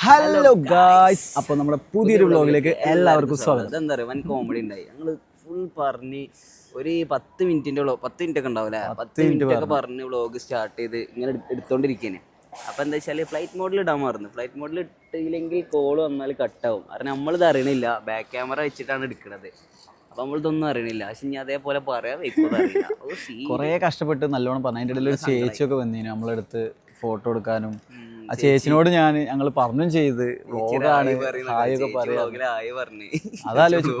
Hello guys അപ്പോൾ നമ്മുടെ പുതിയൊരു വ്ലോഗിലേക്ക് എല്ലാവർക്കും സ്വാഗതം. എന്താ പറയുക വൻ കോമഡി ഉണ്ടായി. ഞങ്ങൾ ഫുൾ പറഞ്ഞ് ഒരു പത്ത് മിനിറ്റിന്റെ വ്ളോഗ് പത്ത് മിനിറ്റ് ഒക്കെ ഉണ്ടാവില്ല പത്ത് മിനിറ്റ് ഒക്കെ പറഞ്ഞ്. വ്ളോഗ് സ്റ്റാർട്ട് ചെയ്ത് ഇങ്ങനെ എടു- എടുത്തോണ്ടിരിക്കേനെ. അപ്പൊ എന്താ വെച്ചാൽ ഫ്ലൈറ്റ് മോഡിൽ ഇടാൻ മറന്നു. ഫ്ലൈറ്റ് മോഡിൽ ഇട്ടില്ലെങ്കിൽ കോൾ വന്നാൽ കട്ടാവും കാരണം നമ്മളിത് അറിയണില്ല. ബാക്ക് ക്യാമറ വെച്ചിട്ടാണ് എടുക്കുന്നത് അപ്പൊ നമ്മളിതൊന്നും അറിയണില്ല. പക്ഷെ ഇനി അതേപോലെ പറയാം അറിയില്ല. കുറേ കഷ്ടപ്പെട്ട് നല്ലോണം പറഞ്ഞു. അതിന്റെ ഇടയിൽ ഒരു ചേച്ചിയൊക്കെ വന്നീനു നമ്മളെടുത്ത് ഫോട്ടോ എടുക്കാനും. ആ ചേച്ചിനോട് ഞാൻ ഞങ്ങൾ പറഞ്ഞും ചെയ്ത്. വ്ലോഗാണ് ഹായ് ഒക്കെ പറയാം അതാലോചിച്ചു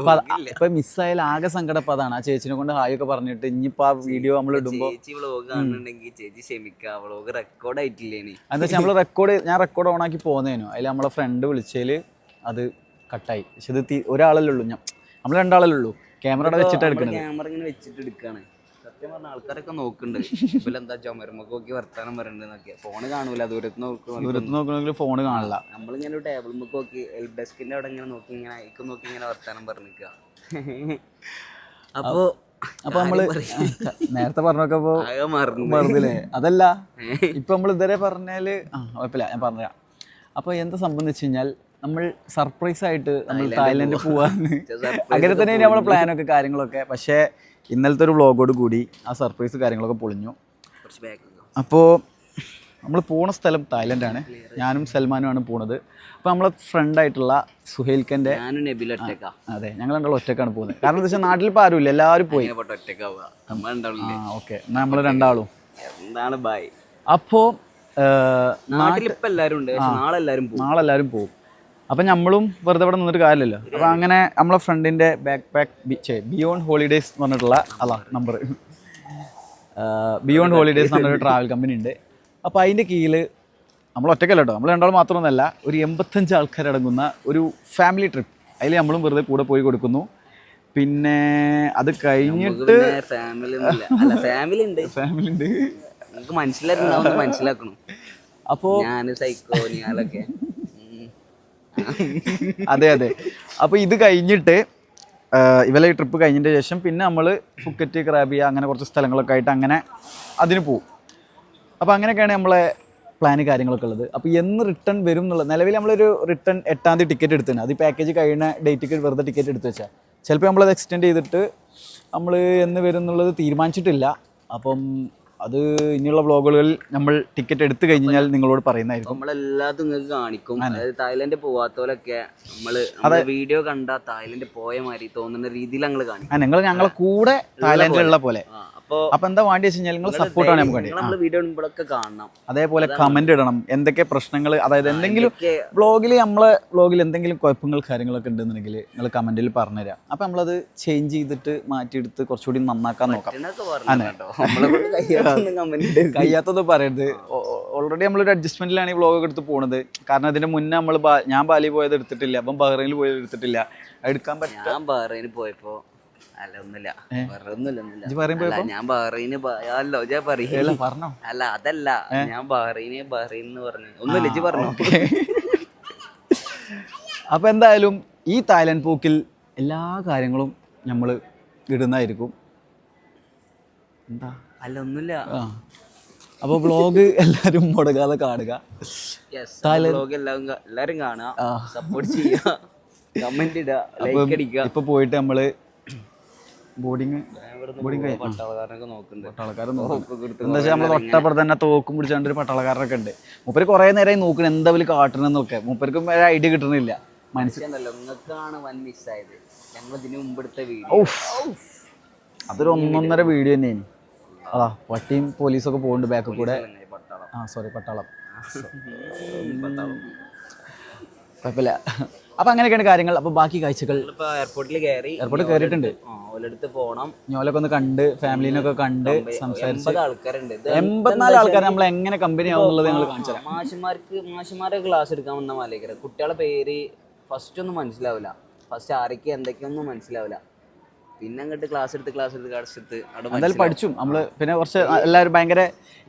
ഇപ്പൊ മിസ്സായാലും ആകെ സങ്കടം അതാണ്. ആ ചേച്ചിനെ കൊണ്ട് ഹായ് ഒക്കെ പറഞ്ഞിട്ട് ഇനിയിപ്പോ ആ വീഡിയോ നമ്മൾ ഇടുമ്പോ ചേച്ചി വ്ളോഗ് റെക്കോർഡ് ആയിട്ടില്ലേനി എന്താ വെച്ചാൽ നമ്മൾ റെക്കോർഡ് ഞാൻ റെക്കോർഡ് ഓൺ ആക്കി പോന്നേനു. അതിൽ നമ്മളെ ഫ്രണ്ട് വിളിച്ചേൽ അത് കട്ടായി പക്ഷെ ഇത് ഒരാളല്ലേ ഉള്ളൂ. ഞാൻ നമ്മൾ രണ്ടാളല്ലേ ഉള്ളൂ. ക്യാമറയുടെ വെച്ചിട്ട് എടുക്കണത്. ക്യാമറ ഇങ്ങനെ വെച്ചിട്ട് എടുക്കാണ്. സത്യം പറഞ്ഞ ആൾക്കാരൊക്കെ നോക്കുന്നുണ്ട് ഇവലെന്താ ചുമരുമൊക്കെ നോക്കി വർത്താനം പറയണ്ടെന്നൊക്കെ ഫോണ് കാണൂല ദൂരത്ത് നോക്കുന്നു ദൂരത്ത് നോക്കണമെങ്കിൽ ഫോൺ കാണില്ല നമ്മളിങ്ങനെ ഒരു ടേബിൾ മുക്ക് നോക്കി ഹെൽപ്പ് ഡെസ്കിന്റെ അവിടെ ഇങ്ങനെ നോക്കി ഇങ്ങനെ അയക്കും നോക്കി ഇങ്ങനെ വർത്താനം പറഞ്ഞിക്ക. അപ്പോ അപ്പൊ നമ്മൾ നേരത്തെ പറഞ്ഞൊക്കെ മറന്നില്ലേ? അതല്ല ഇപ്പൊ നമ്മൾ ഇതുവരെ പറഞ്ഞാൽ ആ കുഴപ്പമില്ല ഞാൻ പറഞ്ഞുതരാം. അപ്പൊ എന്താ സംബന്ധിച്ചു കഴിഞ്ഞാൽ നമ്മൾ സർപ്രൈസ് ആയിട്ട് നമ്മൾ തായ്ലൻഡ് പോവാന്ന്. അങ്ങനെ തന്നെ നമ്മളെ പ്ലാനൊക്കെ കാര്യങ്ങളൊക്കെ. പക്ഷേ ഇന്നലത്തെ ഒരു വ്ളോഗോട് കൂടി ആ സർപ്രൈസ് കാര്യങ്ങളൊക്കെ പൊളിഞ്ഞു. അപ്പോൾ നമ്മൾ പോണ സ്ഥലം തായ്ലൻഡാണ്. ഞാനും സൽമാനുമാണ് പോണത്. അപ്പോൾ നമ്മളെ ഫ്രണ്ടായിട്ടുള്ള സുഹേൽക്കന്റെ അതെ. ഞങ്ങൾ രണ്ടാളും ഒറ്റക്കാണ് പോകുന്നത് കാരണം എന്താ വെച്ചാൽ നാട്ടിൽ ഇപ്പോൾ ആരുമില്ല. എല്ലാവരും പോയി. ഓക്കെ എന്നാൽ നമ്മൾ രണ്ടാളും എന്താണ് ബായ് അപ്പോൾ നാട്ടിൽ ഇപ്പൊ ഉണ്ട്. നാളെ എല്ലാവരും പോകും അപ്പം നമ്മളും വെറുതെ ഇവിടെ നിന്നൊരു കാര്യമല്ലോ അപ്പം അങ്ങനെ നമ്മളെ ഫ്രണ്ടിന്റെ ബാക്ക് പാക്ക് ബിയോണ്ട് ഹോളിഡേയ്സ് എന്ന് പറഞ്ഞിട്ടുള്ള അതാ നമ്പർ ബിയോണ്ട് ഹോളിഡേയ്സ് എന്ന് പറഞ്ഞൊരു ട്രാവൽ കമ്പനി ഉണ്ട്. അപ്പോൾ അതിന്റെ കീഴിൽ നമ്മൾ ഒറ്റക്കല്ല കേട്ടോ. നമ്മൾ രണ്ടാൾ മാത്രമൊന്നുമല്ല ഒരു എൺപത്തഞ്ച് ആൾക്കാരടങ്ങുന്ന ഒരു ഫാമിലി ട്രിപ്പ് അതിൽ നമ്മളും വെറുതെ കൂടെ പോയി കൊടുക്കുന്നു. പിന്നെ അത് കഴിഞ്ഞിട്ട് ഫാമിലി ഫാമിലി ഉണ്ട്. ഫാമിലി ഉണ്ട്. നമുക്ക് മനസ്സിലാക്കുന്നുണ്ടാവും മനസ്സിലാക്കണം. അപ്പോൾ ഞാൻ സൈക്കോ ഞാനൊക്കെ. അതെ അതെ. അപ്പോൾ ഇത് കഴിഞ്ഞിട്ട് ഇവലെ ഈ ട്രിപ്പ് കഴിഞ്ഞതിന്റെ ശേഷം പിന്നെ നമ്മൾ ഫുക്കറ്റ് ക്രാബിയ അങ്ങനെ കുറച്ച് സ്ഥലങ്ങളൊക്കെ ആയിട്ട് അങ്ങനെ അതിന് പോവും. അപ്പോൾ അങ്ങനെയൊക്കെയാണ് നമ്മളെ പ്ലാന് കാര്യങ്ങളൊക്കെ ഉള്ളത്. അപ്പോൾ എന്ന് റിട്ടേൺ വരും എന്നുള്ളത് നിലവിൽ നമ്മളൊരു റിട്ടേൺ എട്ടാം തീയതി ടിക്കറ്റ് എടുത്തിട്ടുണ്ട്. അത് പാക്കേജ് കഴിയുന്ന ഡേറ്റിക്ക് വെറുതെ ടിക്കറ്റ് എടുത്ത് വെച്ചാൽ ചിലപ്പോൾ നമ്മളത് എക്സ്റ്റെൻഡ് ചെയ്തിട്ട് നമ്മൾ എന്ന് വരും എന്നുള്ളത് തീരുമാനിച്ചിട്ടില്ല. അപ്പം അത് ഇനിയുള്ള വ്ളോഗുകളിൽ നമ്മൾ ടിക്കറ്റ് എടുത്തു കഴിഞ്ഞാൽ നിങ്ങളോട് പറയുന്നതായിരിക്കും. നമ്മളെല്ലാത്തും നിങ്ങൾക്ക് കാണിക്കും. അതായത് തായ്ലൻഡ് പോവാത്തോലൊക്കെ നമ്മൾ നമ്മളെ വീഡിയോ കണ്ട തായ്ലൻഡ് പോയ മാതിരി തോന്നുന്ന രീതിയിൽ ഞങ്ങൾ കാണിക്കും. ഞങ്ങൾ നിങ്ങൾ ഞങ്ങളെ കൂടെ തായ്ലൻഡിലുള്ള പോലെ. അപ്പൊ എന്താ വേണ്ടി വെച്ച് കഴിഞ്ഞാൽ നിങ്ങൾ സപ്പോർട്ടാണ് നമുക്ക് വേണ്ടി. വീഡിയോ കാണണം. അതേപോലെ കമന്റ് ഇടണം. എന്തൊക്കെ പ്രശ്നങ്ങൾ അതായത് എന്തെങ്കിലും ബ്ലോഗിൽ വ്ളോഗിൽ നമ്മളെ വ്ളോഗിൽ എന്തെങ്കിലും കുഴപ്പങ്ങൾ കാര്യങ്ങളൊക്കെ ഉണ്ടെന്നുണ്ടെങ്കിൽ നിങ്ങൾ കമന്റിൽ പറഞ്ഞുതരാം അപ്പൊ നമ്മളത് ചേഞ്ച് ചെയ്തിട്ട് മാറ്റിയെടുത്ത് കുറച്ചുകൂടി നന്നാക്കാൻ നോക്കാം. കഴിയാത്തത് പറയരുത്. ഓൾറെഡി നമ്മളൊരു അഡ്ജസ്റ്റ്മെന്റിലാണ് ഈ ബ്ലോഗൊക്കെ എടുത്ത് പോണത്. കാരണം അതിന്റെ മുന്നേ നമ്മൾ ഞാൻ ബാലി പോയത് എടുത്തിട്ടില്ല. അപ്പം ബഹ്റൈനിൽ പോയത് എടുത്തിട്ടില്ല. എടുക്കാൻ പറ്റും ഞാൻ ബഹ്റൈന് പോയപ്പോ അല്ല ഒന്നുമില്ല. വേറെ ഒന്നുമില്ല ഒന്നുമില്ല. അല്ല ഞാൻ ബഹ്റൈന് പോ- ഞാൻ പറയും. അല്ല പറഞ്ഞോ. അല്ല അതല്ല. ഞാൻ ബഹ്റൈന് ബഹ്റൈൻ എന്ന് പറഞ്ഞു. ഒന്നുമില്ല ഇജ്ജ് പറഞ്ഞു. അപ്പോൾ എന്തായാലും ഈ തായ്ലൻഡ് പോക്കിൽ എല്ലാ കാര്യങ്ങളും നമ്മൾ ഇടുന്നതായിരിക്കും. എന്താ? അല്ല ഒന്നുമില്ല. അപ്പോൾ വ്ളോഗ് എല്ലാവരും മുടങ്ങാതെ കാണുക. വ്ളോഗ് എല്ലാവരും കാണുക. സപ്പോർട്ട് ചെയ്യുക. കമന്റ് ഇടുക. ലൈക്ക് അടിക്കുക. ഇപ്പൊ പോയിട്ട് നമ്മൾ ബോർഡിങ് ബോർഡിങ് പട്ടാളക്കാരൻ എന്താ വെച്ചാൽ നമ്മൾ തൊട്ടപ്പുറത്ത് തന്നെ തോക്കും പിടിച്ചാണ്ട് ഒരു പട്ടാളക്കാരനൊക്കെ ഉണ്ട്. മൂപ്പര് കുറെ നേരമായി നോക്കണം എന്താ വലിയ കാട്ടണെന്നൊക്കെ. മൂപ്പർക്കും ഒരു ഐഡിയ കിട്ടണില്ല. നിങ്ങൾക്കാണ് വൻ മിസ്സായത് ഞങ്ങൾ ഇതിനു വീഡിയോ അതൊരു ഒന്നൊന്നര വീഡിയോ തന്നെയാണ് അതാ പട്ടിയും പോലീസൊക്കെ പോകുന്നുണ്ട് ബാക്കിൽ കൂടെ. പട്ടാളം. ആ സോറി പട്ടാളം. പട്ടാളം. കുഴപ്പമില്ല. അപ്പം അങ്ങനെയൊക്കെയാണ് കാര്യങ്ങൾ. അപ്പൊ ബാക്കി കാഴ്ചകൾ. എയർപോർട്ടിൽ കയറി എയർപോർട്ടിൽ കയറിയിട്ടുണ്ട് ഓലെടുത്ത് പോണം. ഞോലൊക്കെ ഒന്ന് കണ്ട് ഫാമിലിനൊക്കെ കണ്ട് സംസാരിച്ച് ആൾക്കാരുണ്ട്. എൺപത്തിനാല് ആൾക്കാർ നമ്മൾ എങ്ങനെ കമ്പനി ആവുന്നുള്ളത് ഞങ്ങൾ കാണിച്ചു തരാം മാഷിമാരെ ക്ലാസ് എടുക്കാൻ വന്ന മാലേക്കര കുട്ടികളെ പേര് ഫസ്റ്റ് ഒന്നും മനസ്സിലാവില്ല ഫസ്റ്റ് ആരൊക്കെ എന്തൊക്കെയൊന്നും മനസ്സിലാവില്ല പിന്നെ അങ്ങോട്ട് ക്ലാസ് എടുത്ത് ക്ലാസ് എടുത്ത് ക്ലാസ് എടുത്ത് എന്തായാലും പഠിച്ചു. നമ്മൾ പിന്നെ കുറച്ച് എല്ലാവരും ഭയങ്കര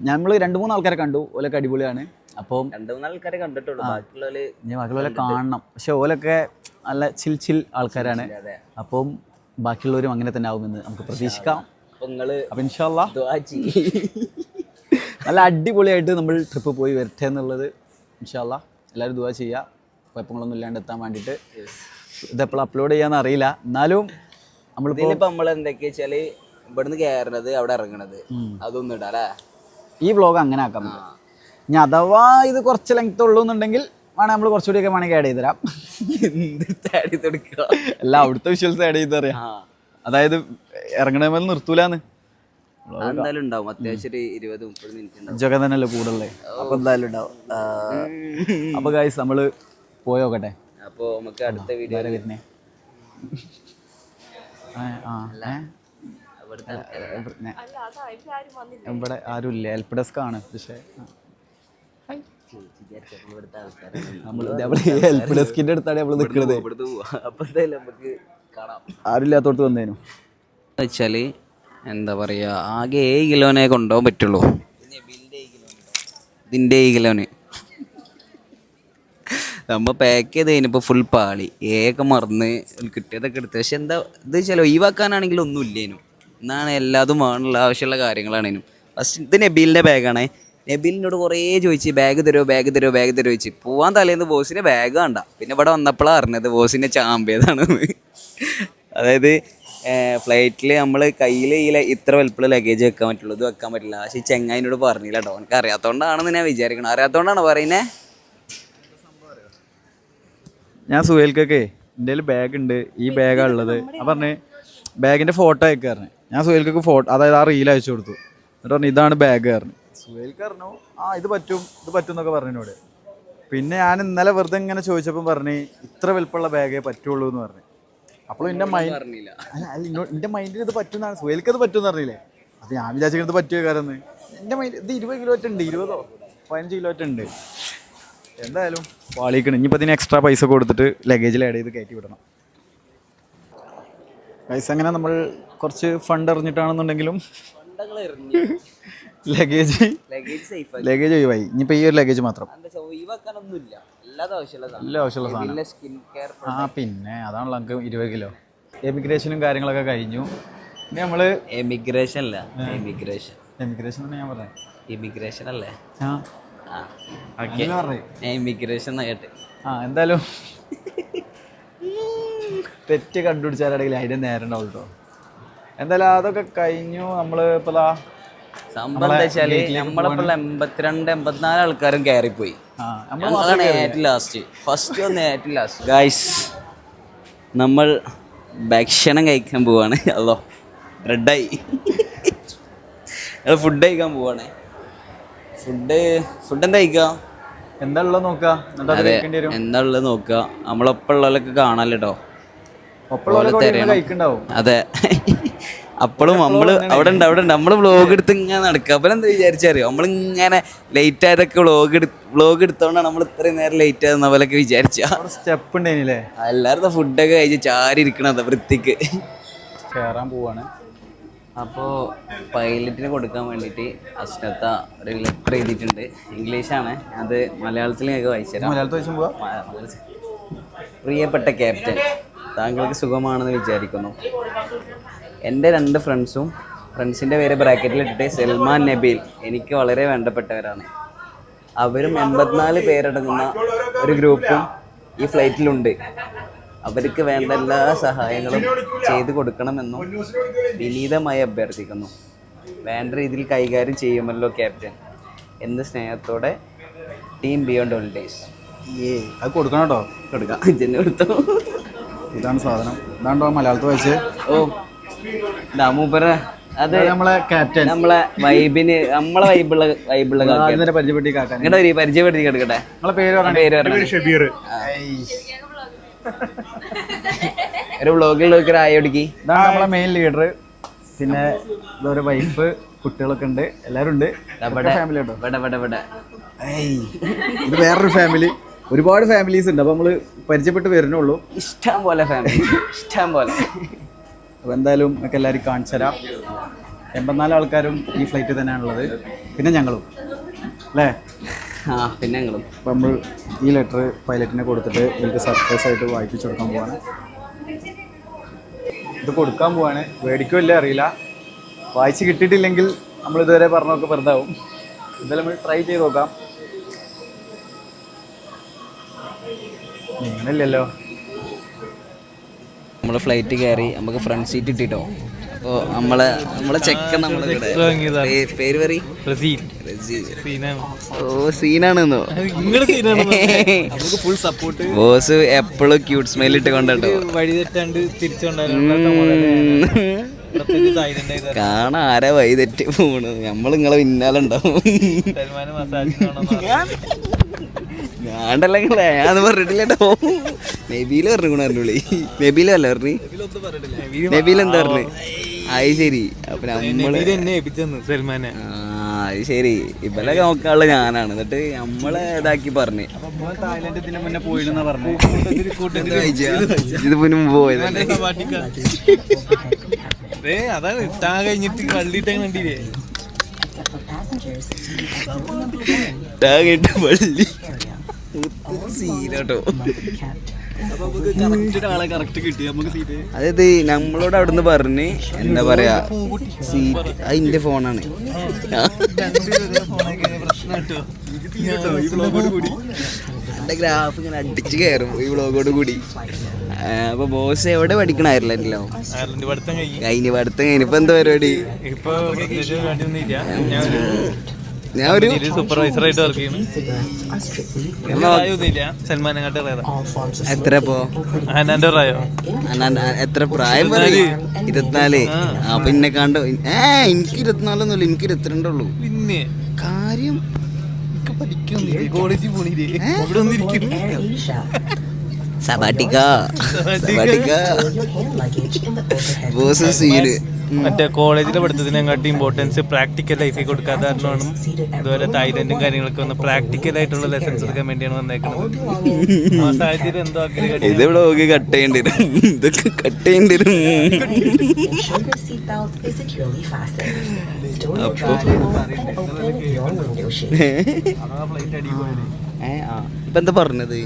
നമ്മൾ രണ്ട് മൂന്ന് ആൾക്കാരെ കണ്ടു. ഓലൊക്കെ അടിപൊളിയാണ്. അപ്പം രണ്ടു മൂന്ന് ആൾക്കാരെ കണ്ടിട്ടുള്ളൂ. ബാക്കിയുള്ളവര് ഇനി ബാക്കിയുള്ളവരെ കാണണം. പക്ഷെ ഓലൊക്കെ നല്ല ചിൽ ചിൽ ആൾക്കാരാണ്. അപ്പം ബാക്കിയുള്ളവരും അങ്ങനെ തന്നെ ആവുമെന്ന് നമുക്ക് പ്രതീക്ഷിക്കാം. അപ്പൊ ഇൻഷാല്ലാ. നല്ല അടിപൊളിയായിട്ട് നമ്മൾ ട്രിപ്പ് പോയി വരട്ടെ എന്നുള്ളത് ഇൻഷാല്ല എല്ലാവരും ദുവാ ചെയ്യുക കുഴപ്പങ്ങളൊന്നും ഇല്ലാണ്ട് എത്താൻ വേണ്ടിയിട്ട്. ഇതെപ്പോഴും അപ്ലോഡ് ചെയ്യാന്ന് അറിയില്ല. എന്നാലും നമ്മൾ ഇതിലിപ്പോ നമ്മൾ എന്തൊക്കെയാ വെച്ചാൽ ഇവിടുന്ന് കയറണത് അവിടെ ഇറങ്ങണത്. അതൊന്നും ഇടാ അല്ലേ? ഈ വ്ലോഗ് അങ്ങനെ ആക്കാം. ഇനി അഥവാ ഇത് കുറച്ച് ലെങ്ത് ഉള്ളൂ എന്നുണ്ടെങ്കിൽ വേണേൽ നമ്മൾ കുറച്ചുകൂടിയൊക്കെ വേണമെങ്കിൽ ആഡ് ചെയ്ത് തരാം ആഡ് ചെയ്ത് എടുക്കുക അല്ല അവിടുത്തെ വിഷ്വൽസ് ആഡ് ചെയ്ത് തരാം. അതായത് ഇറങ്ങണേ ഇറങ്ങണമേൽ നിർത്തൂലാന്ന്. എന്തായാലും ഉണ്ടാവും. അത്യാവശ്യം ഇരുപത് മുപ്പത് മിനിറ്റ് കൂടുതലേ? അപ്പൊ എന്തായാലും ഉണ്ടാവും. അപ്പൊ ഗായ്സ് നമ്മൾ പോയോക്കട്ടെ അപ്പൊ നമുക്ക് അടുത്ത വീഡിയോ ആരാ വരുന്നേ. ഇവിടെ ആരും ഇല്ല ഹെൽപ്പ് ഡെസ്ക് ആണ്. പക്ഷേ ഇവിടുത്തെ ആൾക്കാരാണ് നമ്മൾ ഹെൽപ്പ് ഡെസ്കിന്റെ അടുത്താണ് നമ്മൾ നിൽക്കുന്നത് ഇവിടുത്തെ എന്തായാലും നമുക്ക് കാണാം. ആരും ഇല്ലാത്തോടത്ത് വന്നേനു. വെച്ചാൽ എന്താ പറയാ ആകെ ഏഴ് കിലോനെ കൊണ്ടുപോകാൻ പറ്റുള്ളൂ. ഇതിന്റെ ഏഴ് കിലോന്. നമ്മ പാക്ക് ചെയ്ത് കഴിഞ്ഞപ്പോൾ ഫുൾ പാളി. ഏക മറന്ന് കിട്ടിയതൊക്കെ എടുത്ത്. പക്ഷെ എന്താ ഇത് ഈ ഒഴിവാക്കാനാണെങ്കിൽ ഒന്നും ഇല്ലേനും എന്നാണ് എല്ലാതും വേണുള്ള ആവശ്യമുള്ള കാര്യങ്ങളാണേനും. ഫസ്റ്റ് ഇത് നബീലിന്റെ ബാഗാണ് നബീലിനോട് കുറേ ചോദിച്ച് ബാഗ് തരുമോ ബാഗ് തരുമോ ബാഗ് തരുമോ ചോദിച്ച്. പോവാൻ തലേന്ന് ബോസിന് ബാഗ് കണ്ട പിന്നെ ഇവിടെ വന്നപ്പോഴാണ് അറിഞ്ഞത് ബോസിന്റെ ചാമ്പ്യതാണ് അതായത് ഫ്ലൈറ്റിൽ നമ്മൾ കയ്യിൽ ഈ ഇത്ര വലുപ്പമുള്ള ലഗേജ് വെക്കാൻ പറ്റുള്ളൂ ഇത് വെക്കാൻ പറ്റില്ല. പക്ഷേ ഈ ചെങ്ങായിനോട് പറഞ്ഞില്ല കേട്ടോ എനിക്ക് അറിയാത്തതുകൊണ്ടാണെന്ന് ഞാൻ വിചാരിക്കണം. അറിയാത്തതുകൊണ്ടാണ് പറയുന്നത് ഞാൻ സുഹേൽക്കൊക്കെ എന്റെ ബാഗ് ഉണ്ട് ഈ ബാഗാ ഉള്ളത്. ആ പറഞ്ഞ് ബാഗിന്റെ ഫോട്ടോ അയക്കാറിന് ഞാൻ സുഹേൽക്കൊക്കെ ഫോട്ടോ അതായത് ആ റീൽ അയച്ചു കൊടുത്തു. എന്നിട്ട് പറഞ്ഞു ഇതാണ് ബാഗ് പറഞ്ഞു. സുഹേൽക്ക് പറഞ്ഞു ആ ഇത് പറ്റും ഇത് പറ്റും എന്നൊക്കെ പറഞ്ഞു എന്നോട് പിന്നെ ഞാൻ ഇന്നലെ വെറുതെ ഇങ്ങനെ ചോദിച്ചപ്പോൾ പറഞ്ഞു ഇത്ര വലുപ്പമുള്ള ബാഗേ പറ്റുള്ളൂ എന്ന് പറഞ്ഞു. അപ്പോൾ എന്റെ മൈൻഡ് അല്ല എന്റെ മൈൻഡിൽ ഇത് പറ്റുന്നതാണ്. സുഹേൽക്ക് ഇത് പറ്റുമെന്ന് അറിയില്ലേ അത് ഞാൻ വിചാരിച്ചിട്ട് ഇത് പറ്റുമോ കാരണം എന്റെ മൈൻഡ് ഇത് ഇരുപത് കിലോ ഉണ്ട് ഇരുപതോ? പതിനഞ്ച് കിലോ ഉണ്ട്. എന്തായാലും പാളിക്കണം ഇനിയിപ്പോൾ ഇതിന് എക്സ്ട്രാ പൈസ കൊടുത്തിട്ട് ലഗേജിൽ ആഡ് ചെയ്ത് കയറ്റി വിടണം. പൈസ അങ്ങനെ നമ്മൾ കുറച്ച് ഫണ്ട് എറിഞ്ഞിട്ടാണെന്നുണ്ടെങ്കിലും ലഗേജ് ലഗേജ് സേഫ് ലഗേജ് ഒഴിവായി. ഇനിയിപ്പോൾ ഈ ഒരു ലഗേജ് മാത്രം. എല്ലാതും ആവശ്യമുള്ള സാധനം. ആ പിന്നെ അതാണല്ലോ നമുക്ക് ഇരുപത് കിലോ. എമിഗ്രേഷനും കാര്യങ്ങളൊക്കെ കഴിഞ്ഞു. ഇനി നമ്മൾ എമിഗ്രേഷൻ അല്ല. എമിഗ്രേഷൻ എമിഗ്രേഷൻ ഞാൻ പറഞ്ഞത് ഇമിഗ്രേഷൻ അല്ലേ? എമിഗ്രേഷൻ കേട്ട്. ആ എന്തായാലും തെറ്റ് കണ്ടുപിടിച്ചാലാണെങ്കിൽ അതിന്റെ നേരം ഉണ്ടാവും കേട്ടോ എന്തായാലും അതൊക്കെ കഴിഞ്ഞു. നമ്മൾ ഇപ്പോൾ സംഭവം എന്താ വെച്ചാൽ നമ്മളിപ്പോൾ എൺപത്തിരണ്ട് എൺപത്തിനാല് ആൾക്കാരും കയറിപ്പോയി ഞങ്ങളാണ് ഏറ്റവും ലാസ്റ്റ് ഫസ്റ്റ് ഒന്ന് ഏറ്റവും ലാസ്റ്റ് ഗായ്സ് നമ്മൾ ഭക്ഷണം കഴിക്കാൻ പോവാണ്. അല്ലോ ബ്രെഡായി ഫുഡ് കഴിക്കാൻ പോവാണ്. ഫുഡ് ഫുഡ് എന്താ കഴിക്കാം? എന്താ ഉള്ളത് നോക്കുക അത് അതെ എന്താ ഉള്ളത് നോക്കുക നമ്മളൊപ്പം ഉള്ളവരൊക്കെ കാണാലോ കഴിക്കണ്ടാവും. അതെ. അപ്പോഴും നമ്മൾ അവിടെ ഉണ്ട് അവിടെ ഉണ്ട്. നമ്മൾ വ്ളോഗ് എടുത്ത് ഇങ്ങനെ നടക്കുക അപ്പം എന്താ വിചാരിച്ചറിയോ? നമ്മളിങ്ങനെ ലേറ്റ് ആയതൊക്കെ വ്ളോഗ് എടുത്ത് വ്ളോഗ് എടുത്തോണ്ടാണ് നമ്മൾ ഇത്രയും നേരം ലേറ്റ് ആയതെന്ന പോലൊക്കെ വിചാരിച്ച സ്റ്റെപ്പ് ഉണ്ടായില്ലേ എല്ലാവരുടെ ഫുഡൊക്കെ കഴിച്ച് ചാരി ഇരിക്കണത് വൃത്തിക്ക്. കയറാൻ പോവാണ്. അപ്പോൾ പൈലറ്റിന് കൊടുക്കാൻ വേണ്ടിയിട്ട് അശ്നത്ത ഒരു ലെറ്റർ എഴുതിയിട്ടുണ്ട്. ഇംഗ്ലീഷാണ്. അത് മലയാളത്തിൽ ഞങ്ങൾക്ക് വായിച്ചു പ്രിയപ്പെട്ട ക്യാപ്റ്റൻ താങ്കൾക്ക് സുഖമാണെന്ന് വിചാരിക്കുന്നു. എന്റെ രണ്ട് ഫ്രണ്ട്സും ഫ്രണ്ട്സിന്റെ പേര് ബ്രാക്കറ്റിലിട്ടിട്ട് സൽമാൻ നബീൽ എനിക്ക് വളരെ വേണ്ടപ്പെട്ടവരാണ്. അവരും എൺപത്തിനാല് പേരടങ്ങുന്ന ഒരു ഗ്രൂപ്പും ഈ ഫ്ലൈറ്റിലുണ്ട് അവർക്ക് വേണ്ട എല്ലാ സഹായങ്ങളും ചെയ്തു കൊടുക്കണമെന്നും വിനീതമായി അഭ്യർത്ഥിക്കുന്നു. വേണ്ട രീതിയിൽ കൈകാര്യം ചെയ്യുമല്ലോ ക്യാപ്റ്റൻ. എന്ന് സ്നേഹത്തോടെ ടീം ബിയോണ്ട് ഹോളിഡേയ്സ് ഏ അത് കൊടുക്കണം കേട്ടോ. കൊടുക്കാം. കൊടുത്തോ? ഇതാണ് സാധനം. ഇതാണ്ടോ മലയാളത്തിൽ വായിച്ച്? ഓ മൂപ്പര അത് നമ്മളെ ക്യാപ്റ്റൻ നമ്മളെ വൈബിന് നമ്മളെ വൈബുള്ള വൈബുള്ള പരിചയപ്പെട്ടി കാക്കാൻ ഇങ്ങോട്ട് ഒരു പരിചയപ്പെടുത്തി കിടക്കട്ടെ നമ്മളെ പേര് പേര് ഷബീർ. ഒരു വ്ളോഗിൽ ആയോടിക്ക് ഇതാണ് നമ്മളെ മെയിൻ ലീഡർ പിന്നെ ഇതൊരു വൈഫ് കുട്ടികളൊക്കെ ഉണ്ട്. എല്ലാരും ഉണ്ട്. ഫാമിലി ഏയ്, ഇത് വേറൊരു ഫാമിലി ഒരുപാട് ഫാമിലീസ് ഉണ്ട്. അപ്പൊ നമ്മൾ പരിചയപ്പെട്ട് വരുന്നുള്ളൂ ഇഷ്ടം പോലെ ഫാമിലി ഇഷ്ടം പോലെ. അപ്പൊ എന്തായാലും ഒക്കെ എല്ലാവരും കാണിച്ചു തരാം. എൺപത്തിനാല് ആൾക്കാരും ഈ ഫ്ലൈറ്റിൽ തന്നെയാണുള്ളത് പിന്നെ ഞങ്ങളും. അല്ലേ? ആ പിന്നെ ഞങ്ങളും. അപ്പോൾ നമ്മൾ ഈ ലെറ്റർ പൈലറ്റിനെ കൊടുത്തിട്ട് എനിക്ക് സർപ്രൈസ് ആയിട്ട് വായിപ്പിച്ചു കൊടുക്കാൻ പോവാണ്. ഇത് കൊടുക്കാൻ പോവാണ്. മേടിക്കുമല്ലേ അറിയില്ല. വായിച്ച് കിട്ടിയിട്ടില്ലെങ്കിൽ നമ്മൾ ഇതുവരെ പറഞ്ഞൊക്കെ വെറുതാവും. എന്തായാലും നമ്മൾ ട്രൈ ചെയ്ത് നോക്കാം. നിങ്ങളില്ലല്ലോ നമ്മളെ ഫ്ലൈറ്റ് കയറി നമുക്ക് ഫ്രണ്ട് സീറ്റ് ഇട്ടിട്ടോ. അപ്പോൾ നമ്മളെ നമ്മളെ ചെക്കൻ നമ്മളെ പേര് പറ ഓ സീനാണെന്നോ? നമുക്ക് ഫുൾ സപ്പോർട്ട് ബോസ് എപ്പോഴും ക്യൂട്ട് സ്മൈൽ ഇട്ട് കൊണ്ടോ വഴി തെറ്റാണ്ട് തിരിച്ചുകൊണ്ടായിരുന്നു കാണാൻ ആരാ വഴി തെറ്റി പോണത്? നമ്മൾ നിങ്ങളെ പിന്നാലെ ഉണ്ടാവും മസാജ് ഞാണ്ടല്ല ഞാൻ പറഞ്ഞിട്ടില്ലട്ടോ. നബീൽ പറഞ്ഞു നെബീല നബീലല്ല പറഞ്ഞു. നെബീല എന്താ പറഞ്ഞു? അത് ശരി. അപ്പൊ നമ്മൾ സൽമാനെ. ആ അത് ശരി. ഇവലെ നോക്കാനുള്ള ഞാനാണ്. എന്നിട്ട് നമ്മളെ ഇതാക്കി പറഞ്ഞു. ഇത് മുന്നും പോയത്. ഏ അതാണ് ഇട്ടാ കഴിഞ്ഞിട്ട് കള്ളിട്ട് കണ്ടില്ലേ? കേട്ട് പള്ളി സീനട്ടോ. അതായത് നമ്മളോട് അവിടുന്ന് പറഞ്ഞ് എന്താ പറയാ സീറ്റ് അതിന്റെ ഫോണാണ്. എന്റെ ഗ്രാഫ് ഇങ്ങനെ അടിച്ച് കയറും ഈ വ്ളോഗോട് കൂടി. അപ്പൊ ബോസ് എവിടെ പഠിക്കണ? അയർലൻഡിലോ? പഠിത്തം കഴിഞ്ഞു. കഴിഞ്ഞ പഠിത്തം കഴിഞ്ഞിപ്പോ എന്താ പരിപാടി? ഇപ്പൊ ഞാൻ ഒരു സൂപ്പർവൈസർ ആയിട്ട് വർക്ക് ചെയ്യുന്നു. എത്ര പോ അനാന്റെ പ്രായോ? അന്നാ- എത്ര പ്രായം ഇരുപത്തിനാല്. അപ്പൊ ഇന്നെ കണ്ടു ഏ എനിക്ക് ഇരുപത്തിനാലൊന്നുമില്ല. എനിക്ക് ഇരുപത്തിരണ്ടുള്ളൂ പിന്നെ കാര്യം സബാട്ടിക്കോ. കോളേജിൽ സബാട്ടിക്ക. സബാട്ടിക്ക ബോസ് സീന്. മറ്റേ കോളേജിൽ പഠിത്തത്തിനെക്കാട്ടി ഇമ്പോർട്ടൻസ് പ്രാക്ടിക്കൽ ലൈഫിൽ കൊടുക്കാത്ത കാരണമാണ് ഇതുപോലെ തായ്ലൻഡും കാര്യങ്ങളൊക്കെ വന്ന് പ്രാക്ടിക്കൽ ആയിട്ടുള്ള ലെസൺസ് എടുക്കാൻ വേണ്ടിയാണ് വന്നേക്കുന്നത് ആ സാഹചര്യം എന്തോ അഗ്രഹം ഇത് വ്ളോഗ് കട്ട് ചെയ്യേണ്ടി വരും. ഇതൊക്കെ കട്ട് വരും. ഇപ്പൊ എന്താ പറഞ്ഞത്?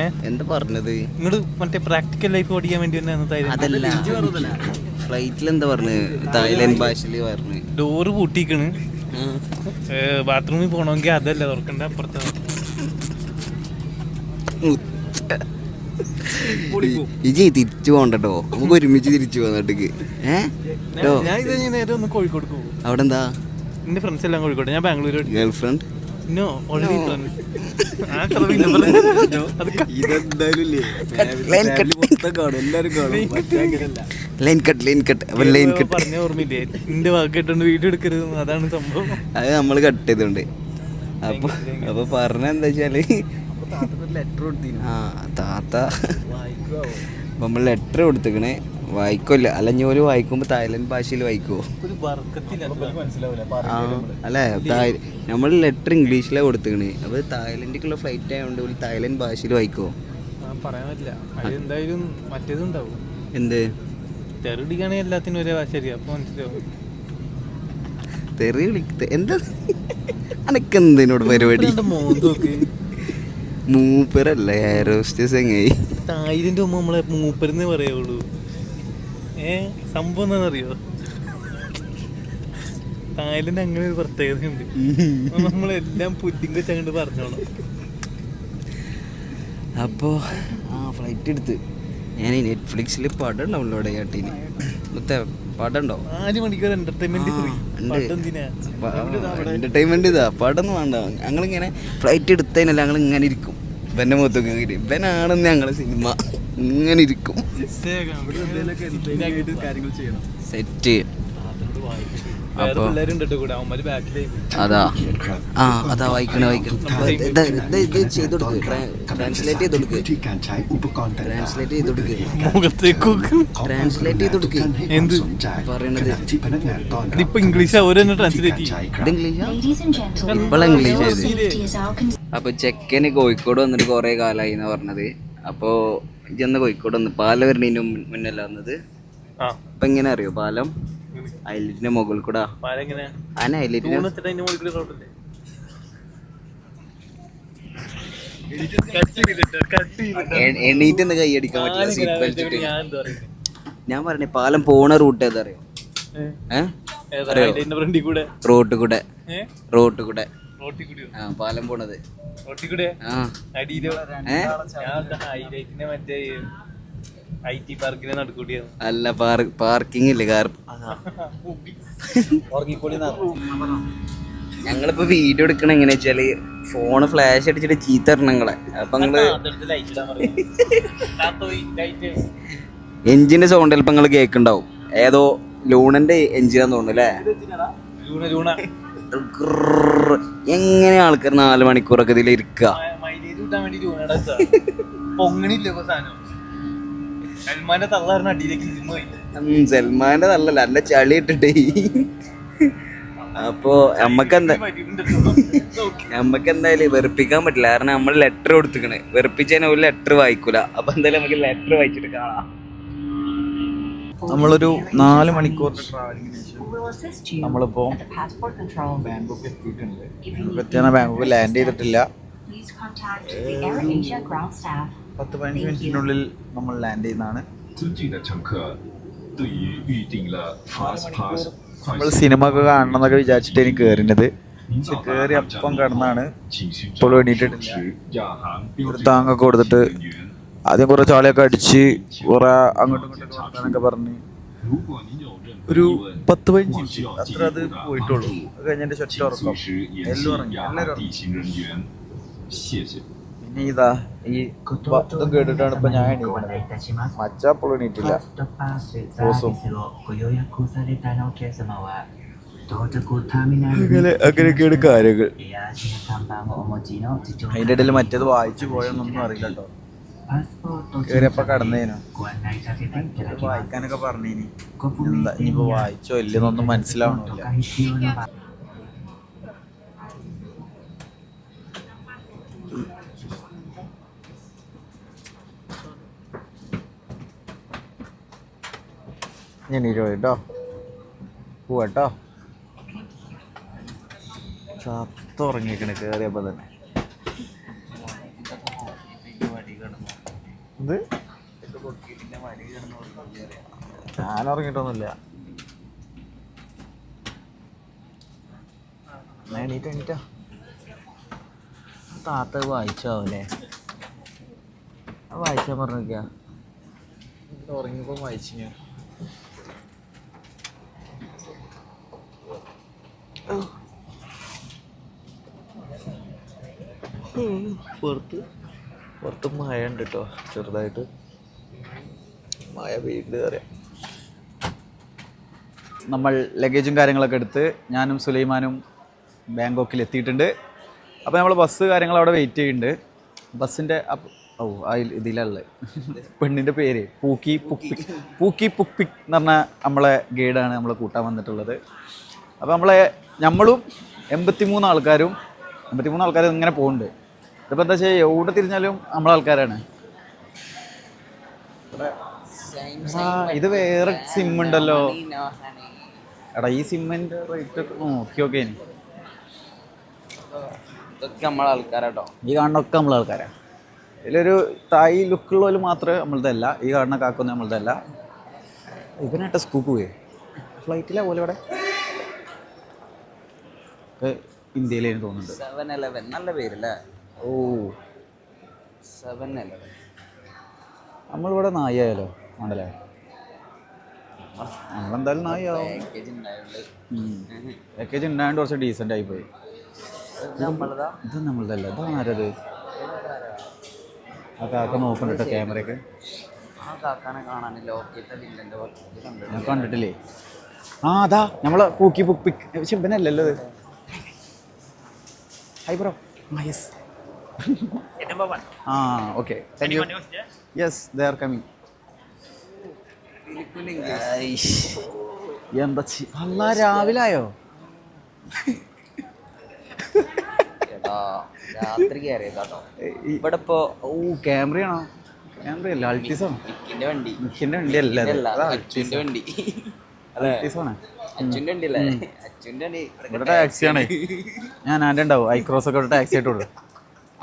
ഏഹ് എന്താ പറഞ്ഞത്? നിങ്ങൾ മറ്റേ പ്രാക്ടിക്കൽ ലൈഫ് പഠിക്കാൻ വേണ്ടി തന്നെ അതല്ല. ഫ്ലൈറ്റിൽ എന്താ പറഞ്ഞു? തായ്ലൻഡ് ഭാഷയിൽ പറഞ്ഞു. ഡോറ് പൂട്ടിക്കണ് ബാത്റൂമിൽ പോകണമെങ്കിൽ അതല്ല തുറക്കണ്ട അപ്പുറത്ത്? ഇജി തിരിച്ചു പോണ്ടോ നമുക്ക് ഒരുമിച്ച് തിരിച്ചു പോന്നിട്ടേക്ക് ഏഹ് കോഴിക്കോട് പോകും അവിടെ എന്താ എന്റെ ഫ്രണ്ട്സ് എല്ലാം കോഴിക്കോട്. ഞാൻ Bangalore girl friend no already ആ അത് line cut. Line cut line cut. Line പറഞ്ഞ ഓർമ്മയില്ലേ? വീഡിയോ എടുക്കരുത് അതാണ് സംഭവം. അത് നമ്മൾ കട്ട് ചെയ്തോണ്ട്. അപ്പൊ അപ്പൊ പറഞ്ഞ എന്താ വെച്ചാൽ ആ താത്ത. നമ്മൾ ലെറ്റർ കൊടുത്തേക്കണേ. വായിക്കല്ല അല്ല ഇനി ഒരു വായിക്കുമ്പോ തായ്ലൻഡ് ഭാഷയിൽ വായിക്കുവോ അല്ലേ? നമ്മൾ ലെറ്റർ ഇംഗ്ലീഷിലാണ് കൊടുത്തേക്കണേ. അപ്പൊ തായ്ലൻഡിലേക്കുള്ള ഫ്ലൈറ്റ് ആയതുകൊണ്ട് ഒരു തായ്ലൻഡ് ഭാഷയിൽ വായിക്കുവോ പറയാൻ പറ്റില്ല. അത് എന്തായാലും മറ്റേതും ഉണ്ടാവും എന്ത്? തെറിടിക്കുകയാണെങ്കിൽ എല്ലാത്തിനും ഒരേ ശരി അപ്പൊ മനസ്സിലാവും. തെറി വിളിക്ക എന്താ? അനക്കെന്തിനോട് പരിപാടി? മൂപ്പരല്ലേ? ഹോസ്റ്റേഴ്സ് എങ്ങായി തായ്ലൻഡ് ഉമ്മ നമ്മളെ മൂപ്പരെന്നേ പറയുള്ളൂ ഏ? സംഭവം എന്താണെന്നറിയോ തായ്ലൻഡ് അങ്ങനെ ഒരു പ്രത്യേകതയുണ്ട്. നമ്മളെല്ലാം പുല്ലിങ് ചങ്ങണ്ട് പറഞ്ഞോളാം. അപ്പോൾ ആ ഫ്ലൈറ്റ് എടുത്ത്. ഞാൻ ഈ നെറ്റ്ഫ്ലിക്സിൽ പടം ഡൗൺലോഡ് ചെയ്യാട്ടീന്. മൊത്തം പടം ഉണ്ടോ നാല് എന്റർടൈൻമെന്റ് ഇതാ പടം വേണ്ട. ഞങ്ങളിങ്ങനെ ഫ്ലൈറ്റ് എടുത്തതിനല്ല ഞങ്ങൾ ഇങ്ങനെ ഇരിക്കും. ഇവന്റെ മുഖത്തൊക്കെ. ഇവനാണെന്ന് ഞങ്ങളെ സിനിമ ഇങ്ങനെ ഇരിക്കും. ചെയ്യണം. സെറ്റ് വേറെ അതാ. ആ അതാ കൊടുക്ക് ട്രാൻസ്ലേറ്റ് കൊടുക്ക് ട്രാൻസ്ലേറ്റ് കൊടുക്ക് ട്രാൻസ്ലേറ്റ് കൊടുക്ക് എന്ത്? ട്രാൻസ്ലേറ്റ് അപ്പൊ ചെക്കന് കോഴിക്കോട് വന്നിട്ട് കൊറേ കാലായി എന്ന് പറഞ്ഞത്. അപ്പോ ഇജന്ന് കോഴിക്കോട് വന്ന് പാലം വരുന്നതിന് മുന്നല്ല വന്നത്? അപ്പൊ എങ്ങനെ അറിയോ പാലം? ഹൈലൈറ്റിന്റെ മുകളിൽ കൂടെ ആന ഐലറ്റിന്റെ എണീറ്റ് ഒന്ന് കൈയടിക്കാൻ പറ്റില്ല സീറ്റ് ബെൽറ്റ് ഇട്ട് ഞാൻ പറഞ്ഞേ പാലം പോണ റൂട്ട് ഏതറിയോ റോട്ട് കൂടെ റോട്ട് കൂടെ ആ പാലം പോണത് ആ അല്ല പാർക്കിംഗ് ഇല്ല കാർ? ഞങ്ങളിപ്പോ വീഡിയോ എടുക്കണ എങ്ങനെ വെച്ചാൽ ഫോണ് ഫ്ലാഷ് അടിച്ചിട്ട് ചീത്ത ഇടണങ്ങളെ അപ്പൊ നിങ്ങൾ എഞ്ചിന്റെ സൗണ്ട് ചിലപ്പോ നിങ്ങൾ കേക്കുണ്ടാവും ഏതോ ലൂണന്റെ എഞ്ചിനാന്ന് തോന്നുന്നു അല്ലേ? ലൂണ ലൂണ. എങ്ങനെ ആൾക്കാർ നാല് മണിക്കൂറൊക്കെ ഇതിൽ ഇരിക്കുക പൊങ്ങണില്ല സാധനം. സൽമാന്റെ തള്ളാറിന് അടിയിലേക്ക് സൽമാന്റെ നല്ലല്ല നല്ല ചളി ഇട്ടിട്ടേ. അപ്പോ നമ്മക്ക് എന്താ നമ്മക്ക് എന്തായാലും വെറുപ്പിക്കാൻ പറ്റില്ല. കാരണം നമ്മൾ ലെറ്റർ കൊടുത്തിക്കണ്. വെറുപ്പിച്ചതിനെ ഒരു ലെറ്റർ വായിക്കൂല. അപ്പൊ എന്തായാലും നമുക്ക് ലെറ്റർ വായിച്ചിട്ട് കാണാം. നമ്മളൊരു നാല് മണിക്കൂർ നമ്മളിപ്പോ. ബാങ്കോക്ക് എത്തിയിട്ടുണ്ട്. ബാങ്കോക്ക് ലാൻഡ് ചെയ്തിട്ടില്ല. പത്ത് പതിനഞ്ച് മിനിറ്റിനുള്ളിൽ നമ്മൾ ലാൻഡ് ചെയ്യുന്നതാണ്. നമ്മൾ സിനിമ ഒക്കെ കാണണം എന്നൊക്കെ വിചാരിച്ചിട്ട് എനിക്ക് കയറിനത് കയറി അപ്പം കിടന്നാണ്. ഇപ്പോൾ വേണ്ടിയിട്ട് താങ്ങൊക്കെ കൊടുത്തിട്ട് ആദ്യം കുറേ ചോളയൊക്കെ അടിച്ച് കുറെ അങ്ങോട്ടും ഇങ്ങോട്ടും കൊടുക്കാനൊക്കെ പറഞ്ഞ് ഒരു പത്ത് പതിനഞ്ച് ഇഞ്ച് അത്ര അത് പോയിട്ടുള്ളൂ. അത് കഴിഞ്ഞ എന്റെ ചൊറ്റ ഉറക്കം എല്ലാം ഉറങ്ങി. എല്ലാവരും ഉറങ്ങി. ഇതാ ഈ ഇതും കേട്ടിട്ടാണ് ഇപ്പൊ ഞാൻ എണീക്കുന്നത് എണീറ്റില്ല. ബോസും കാര്യങ്ങൾ. അതിന്റെ ഇടയിൽ മറ്റേത് വായിച്ചു പോയെന്നൊന്നും അറിയില്ല കേറിയപ്പോ കടന്നേനു. വായിക്കാനൊക്കെ പറഞ്ഞേനി. എന്താ ഇനിയിപ്പോ വായിച്ചോ ഇല്ലെന്നൊന്നും മനസ്സിലാവണില്ല ഞാൻ ഇരുപത് കേട്ടോ പോവാട്ടോ ചത്തുറങ്ങിക്കണ കയറിയപ്പോൾ തന്നെ എന്ത് ഞാൻ ഉറങ്ങിയിട്ടൊന്നുമില്ല എണീറ്റോ എണീറ്റോ താത്ത വായിച്ചാവൂലേ വായിച്ചാൽ പറഞ്ഞിരിക്കുക ഉറങ്ങിയപ്പോൾ ഉറങ്ങിയപ്പോ വായിച്ചു ഞാൻ പുറത്ത് പുറത്ത് മഴ ഉണ്ട് കേട്ടോ ചെറുതായിട്ട്. മഴ പെയ്യുണ്ട് അറിയാം നമ്മൾ ലഗേജും കാര്യങ്ങളൊക്കെ എടുത്ത് ഞാനും സുലൈമാനും ബാങ്കോക്കിൽ എത്തിയിട്ടുണ്ട്. അപ്പോൾ നമ്മൾ ബസ് കാര്യങ്ങൾ അവിടെ വെയിറ്റ് ചെയ്യുന്നുണ്ട്. ബസ്സിന്റെ ഓ ആ ഇതിലുള്ളത് പെണ്ണിന്റെ പേര് പൂക്കി പുക്പിക് പൂക്കി പുക്പിക് എന്ന് പറഞ്ഞ നമ്മളെ ഗൈഡാണ് നമ്മളെ കൂട്ടാൻ വന്നിട്ടുള്ളത്. അപ്പോൾ നമ്മളെ നമ്മളും എൺപത്തി മൂന്ന് ആൾക്കാരും എൺപത്തി മൂന്ന് ആൾക്കാരും ഇങ്ങനെ പോകുന്നുണ്ട്. ഇതിപ്പോൾ എന്താ വെച്ചാൽ എവിടെ തിരിഞ്ഞാലും നമ്മളെ ആൾക്കാരാണ്. ഇത് വേറെ സിം ഉണ്ടല്ലോ. എടാ ഈ സിമ്മിന്റെ റേറ്റ് ഒക്കെ നോക്കി ഇതൊക്കെ നമ്മളെ ആൾക്കാരാട്ടോ. ഈ കാണുന്നൊക്കെ നമ്മളെ ആൾക്കാരാണ് ഇതിലൊരു തായ് ലുക്കുള്ളവർ മാത്രമേ നമ്മളതല്ല. ഈ കാണുന്ന കാക്കൊന്നും നമ്മളതല്ല. ഇവനായിട്ട് സ്കൂപ്പ് പോയേ? ഫ്ലൈറ്റിലാ പോലെ ഇവിടെ? ഇന്ത്യയിലേന്ന് ഇന്ത്യയിലേന് തോന്നുന്നുണ്ട്. സെവൻ എലവൻ നല്ല പേരല്ലേ? ഓ. സെവൻ അല്ലേ നമ്മളിവിടെ നായായാലോ ആണല്ലേ നമ്മളെന്തായാലും നായാവും. പാക്കേജ് ഉണ്ടായതുകൊണ്ട് കുറച്ച് ഡീസന്റ് ആയിപ്പോയി ഇത് നമ്മളതല്ല ഇതാണ് ആരത്? ആ കാക്ക നോക്കണ്ടോ ക്യാമറയൊക്കെ. ഞാൻ കണ്ടിട്ടില്ലേ? ആ അതാ. നമ്മളെ പൂക്കി പൂക്കി പിന്നെ അല്ലല്ലോ ഇത്. ഹൈ ബ്രോ ആ യെസ് ആ okay thank you yes they are coming എന്താ ചി അല്ല രാവിലെ ആയോ എടാ രാത്രി കയറിയതാട്ടോ ഇവിടെ ഇപ്പോ ഓ ക്യാമറയാണോ? ക്യാമറയല്ല അൾട്ടിസോ മിക്കിന്റെ വണ്ടി. അല്ല അല്ല അച്ഛന്റെ വണ്ടി. അൾട്ടിസാണ് അച്ഛന്റെ വണ്ടി അല്ലേ? അച്ഛന്റെ വണ്ടി. ഇവിടെ ടാക്സിയാണ്. ഞാൻ ആന്റെ ഉണ്ടാവും. ഐക്രോസ് ഒക്കെ ടാക്സി ആയിട്ട് കൊടുക്കും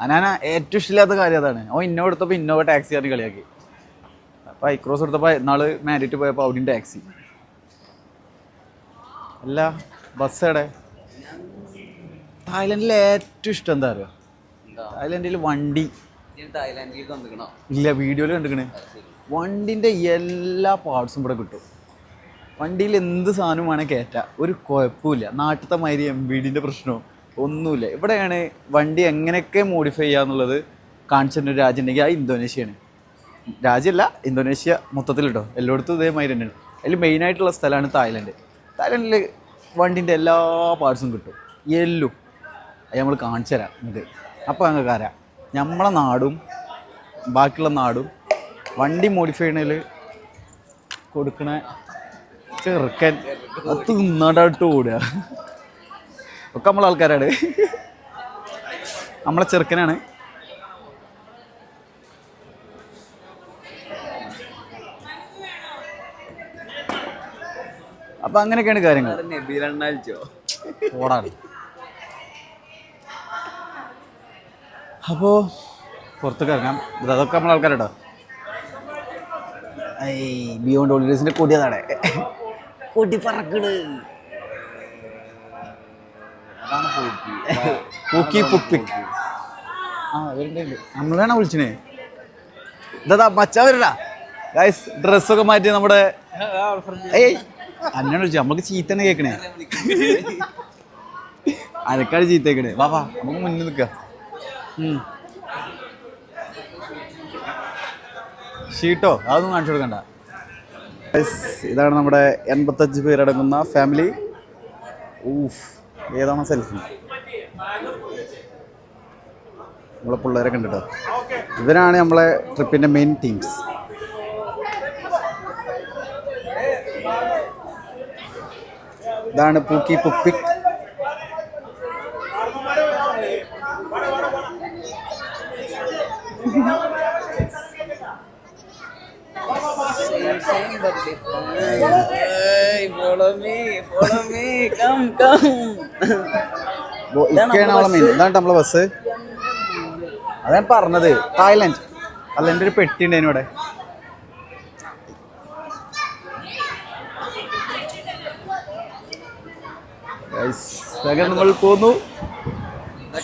അനാന ഏറ്റവും ഇഷ്ടമില്ലാത്ത കാര്യം അതാണ്. ഓ ഇന്നോ എടുത്തപ്പോൾ ഇന്നോവ ടാക്സി ആണ് കളിയാക്കി. അപ്പോൾ ഐക്രോസ് എടുത്തപ്പോൾ നാൾ മാരിറ്റ് പോയപ്പോൾ അവിടെയും ടാക്സി അല്ല ബസ് എവിടെ? തായ്ലൻഡിൽ ഏറ്റവും ഇഷ്ടം എന്താ അറിയോ? തായ്ലൻഡിൽ വണ്ടി. ഇല്ല വീഡിയോയിൽ കണ്ടിക്കണേ. വണ്ടിന്റെ എല്ലാ പാർട്സും ഇവിടെ കിട്ടും. വണ്ടിയിൽ എന്ത് സാധനം വേണേൽ കയറ്റാം ഒരു കുഴപ്പമില്ല നാട്ടിലത്തെ മാതിരി എം ബി ഡിന്റെ പ്രശ്നമോ ഒന്നുമില്ല. ഇവിടെയാണ് വണ്ടി എങ്ങനെയൊക്കെ മോഡിഫൈ ചെയ്യാന്നുള്ളത് കാണിച്ചിട്ട് ഒരു രാജ്യം ഉണ്ടെങ്കിൽ ആ ഇന്തോനേഷ്യയാണ്. രാജ്യമല്ല ഇന്തോനേഷ്യ മൊത്തത്തിൽ കേട്ടോ എല്ലായിടത്തും ഇതേമാതിരി തന്നെയാണ്. അതിൽ മെയിനായിട്ടുള്ള സ്ഥലമാണ് തായ്ലൻഡ്. തായ്ലൻഡിൽ വണ്ടിന്റെ എല്ലാ പാർട്സും കിട്ടും. എല്ലും. അത് നമ്മൾ കാണിച്ചു തരാം ഇത്. അപ്പോൾ ഞങ്ങൾക്ക് അറിയാം. നമ്മളെ നാടും ബാക്കിയുള്ള നാടും വണ്ടി മോഡിഫൈ ചെയ്യണതിൽ കൊടുക്കണ ചെറുക്കൻ അത് തിന്നാണ്ടായിട്ട് ഓടുക. ഒക്കെ നമ്മളെ ആൾക്കാരാണ്. നമ്മളെ ചെറുക്കനാണ്. അപ്പൊ അങ്ങനെയൊക്കെയാണ് കാര്യങ്ങൾ. അപ്പോ ഓടാണ്. അപ്പോൾ പുറത്തേക്ക് ഇറങ്ങാം. അതൊക്കെ നമ്മളെ ആൾക്കാരുടെ ഐ ബിയോണ്ട് ഹോളിഡേസിന്റെ കൂടിയതാണ് കൂട്ടി കൊടി പറക്കണ്. പൂക്കി. പുപ്പി ആ വരുന്നുണ്ട് നമ്മളാണ് വിളിച്ചണേ ഇതാ മച്ചാ വരടാ. ഗൈസ് ഡ്രസ്സൊക്കെ മാറ്റി നമ്മുടെ ഏയ് അന്നാണ് വിളിച്ചു. നമുക്ക് ചീത്തന്നെ കേക്കണേ. അനക്കാട് ചീത്തേക്കണേ വാ വാ നമുക്ക് മുന്നിൽ നിൽക്കാം. ഷീട്ടോ അതൊന്നും കാണിച്ചു കൊടുക്കണ്ട. ഇതാണ് നമ്മുടെ എൺപത്തഞ്ച് പേരടങ്ങുന്ന ഫാമിലി ഊഫ് ഏതാണ് സെൽഫി നമ്മളെ പിള്ളേരെ കണ്ടിട്ടോ? ഇവരാണ് നമ്മളെ ട്രിപ്പിന്റെ മെയിൻ ടീംസ് ഇതാണ് പൂക്കി പുപ്പിക് ഫോളോ മീ കം കം ബോ- ഇതൊക്കെയാണ് നമ്മളെ മെയിൻ ഇതാണ് നമ്മളെ ബസ് അതാണ് പറഞ്ഞത്. തായ്ലൻഡ് അല്ല എന്റെ ഒരു പെട്ടി ഉണ്ട് വേഗം നമ്മൾ പോന്നു. ഓ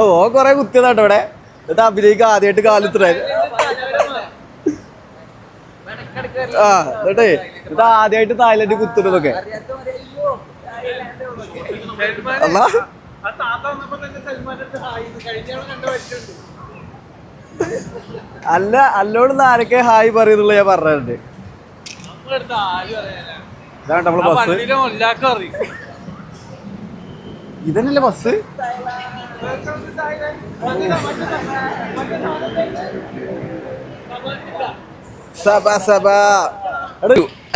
ഓ കൊറേ കുത്തിയതാട്ടോ ഇവിടെ. എന്നിട്ട് അഭിനയിക്ക് ആദ്യമായിട്ട് കാലിത്ര. ആ എന്നിട്ടേ ഇത് ആദ്യമായിട്ട് തായ്ലൻഡ് കുത്തുന്നതൊക്കെ അല്ല അല്ല അല്ലോട് ആരൊക്കെ ഹായ് പറയുന്നുള്ള ഞാൻ പറഞ്ഞിട്ടുണ്ട്. ഇതാണ് നമ്മൾ ബസ്. ഇതന്നല്ലേ ബസ്?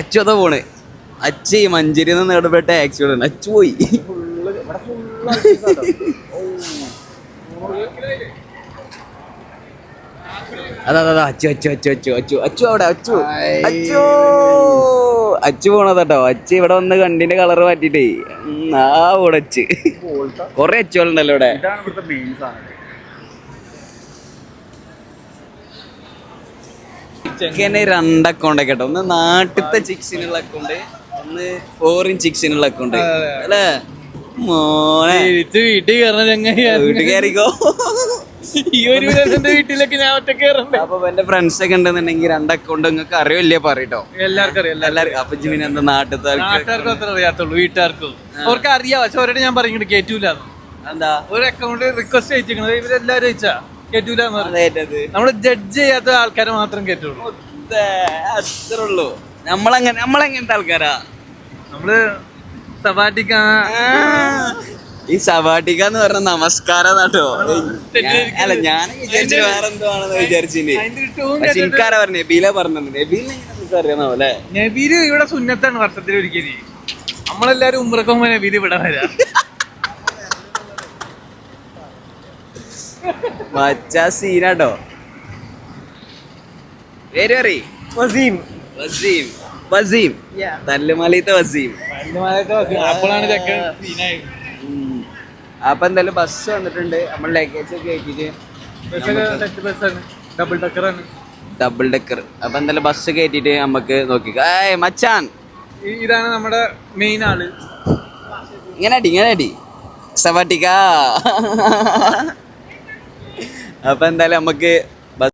അച്ചു അതാ പോണ്? അച്ഛ ഈ മഞ്ചേരി നിന്ന് ഇടപെട്ട ആക്സിഡന്റ് അച്ചു പോയി. അതാ അതാ അച്ചു അച്ചു അച്ചു അച്ചു അച്ചു. അച്ചു അവിടെ അച്ചു. അച്ചു. അച്ചു പോണതാട്ടോ. അച്ചു ഇവിടെ വന്ന് കണ്ടിന്റെ കളർ മാറ്റിട്ടേ ആ ഉടച്ച് കൊറേ അച്ചുകളുണ്ടല്ലോ ഇവിടെ. ചിക്കന് രണ്ട് അക്കൗണ്ട് കേട്ടോ. ഒന്ന് നാട്ടിലത്തെ ചിക്സിനുള്ള അക്കൗണ്ട് ഒന്ന് ഫോറിൻ ചിക്സിനുള്ള അക്കൗണ്ട് അല്ലേ? മോനെ. വീട്ടിൽ കയറണ ചങ്ങായി വീട്ടിൽ കയറിക്കോ. ഈ ഒരു വിധത്തിന്റെ വീട്ടിലൊക്കെ ഞാൻ ഒറ്റ അപ്പൊ എന്റെ ഫ്രണ്ട്സ് ഒക്കെ ഉണ്ടെന്നുണ്ടെങ്കിൽ രണ്ട് അക്കൗണ്ട് നിങ്ങൾക്ക് അറിയില്ലേ പറയട്ടോ എല്ലാവർക്കും അറിയാം എല്ലാവർക്കും അപ്പൊ ജിമിന് എന്താ നാട്ടിലത്തെ നാട്ടുകാർക്കും അത്ര അറിയാത്തുള്ളൂ വീട്ടുകാർക്കും. അവർക്ക് അറിയാം പക്ഷെ അവരോട് ഞാൻ പറഞ്ഞു ഇങ്ങോട്ട് കേറ്റൂല എന്താ? ഒരു അക്കൗണ്ട് റിക്വസ്റ്റ് അയച്ചിരിക്കണത് ഇവരെല്ലാരും അയച്ചാ കേറ്റൂല നമ്മൾ ജഡ്ജ് ചെയ്യാത്ത ആൾക്കാരെ മാത്രം കേറ്റുള്ളൂ. അത്രേ ഉള്ളൂ. നമ്മളങ്ങനെ നമ്മളെങ്ങനത്തെ ആൾക്കാരാ? നമ്മൾ സബാറ്റിക്ക ഈ സവാട്ടിക എന്ന് പറഞ്ഞ നമസ്കാരം കേട്ടോ. അല്ല ഞാൻ വിചാരിച്ചു വേറെ എന്തോ ആണെന്ന് വിചാരിച്ചില്ലേ? പക്ഷെ എനിക്കാരാ പറഞ്ഞു നബീല പറഞ്ഞു നബീലിനെ അറിയാമോ അല്ലേ? നബീര് ഇവിടെ സുന്നത്താണ് വർഷത്തിൽ ഒരിക്കൽ. നമ്മളെല്ലാരും ഉമ്രക്ക് പോകുമ്പോ നബീര് ഇവിടെ വരാം. മച്ചാ സീനാട്ടോ പേര് പറ വസീം. വസീം. വസീം. തല്ലുമലയത്തെ വസീം. അപ്പോഴാണ് ചക്കൻ സീനായത്. അപ്പൊ എന്തായാലും ബസ് വന്നിട്ടുണ്ട്. നമ്മൾ ലഗേജ് ഒക്കെ ഡബിൾ ടക്കറാണ് ഡബിൾ ഡെക്കർ അപ്പൊ എന്തായാലും ബസ് കയറ്റിട്ട് നമുക്ക് നോക്കി. ഏയ് മച്ചാൻ. ഇതാണ് നമ്മുടെ മെയിൻ ആൾ. ഇങ്ങനെ അടി ഇങ്ങനെ അടി സവാട്ടിക്ക. അപ്പൊ എന്തായാലും നമുക്ക്